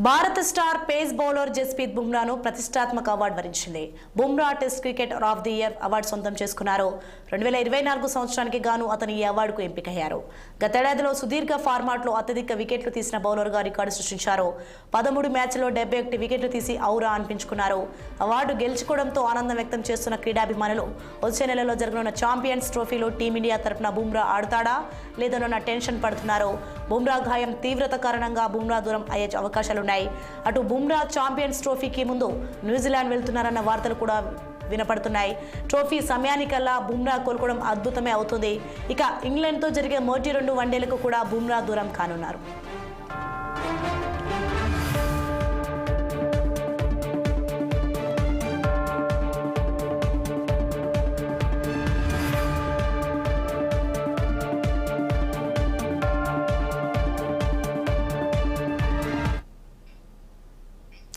భారత star pace bowler Jasprit బుమ్రాను ప్రతిష్టాత్మక అవార్డు వరించింది. Bumrah test cricketer of the year award సొంతం చేసుకున్నారు. రెండు వేల ఇరవై నాలుగు సంవత్సరానికి గాను అతను ఈ అవార్డుకు ఎంపికయ్యారు. గతేడాదిలో సుదీర్ఘ ఫార్మాట్లో అత్యధిక వికెట్లు తీసిన బౌలర్గా రికార్డు సృష్టించారు. పదమూడు మ్యాచ్లో డెబ్బై ఒకటి వికెట్లు తీసి ఔరా అనిపించుకున్నారు. అవార్డు గెలుచుకోవడంతో ఆనందం వ్యక్తం చేస్తున్న క్రీడాభిమానులు వచ్చే నెలలో జరగనున్న ఛాంపియన్స్ ట్రోఫీలో టీమిండియా తరపున బుమ్రా ఆడతాడా? లేదనున్న టెన్షన్ పడుతున్నారు. బుమ్రా గాయం తీవ్రత కారణంగా బుమ్రా దూరం అయ్యే అవకాశాలున్నాయి. అటు బుమ్రా ఛాంపియన్స్ ట్రోఫీకి ముందు న్యూజిలాండ్ వెళ్తున్నారన్న వార్తలు కూడా వినపడుతున్నాయి. ట్రోఫీ సమయానికల్లా బుమ్రా కోలుకోవడం అద్భుతమే అవుతుంది. ఇక ఇంగ్లాండ్తో జరిగే మొదటి రెండు వన్డేలకు కూడా బుమ్రా దూరం కానున్నారు.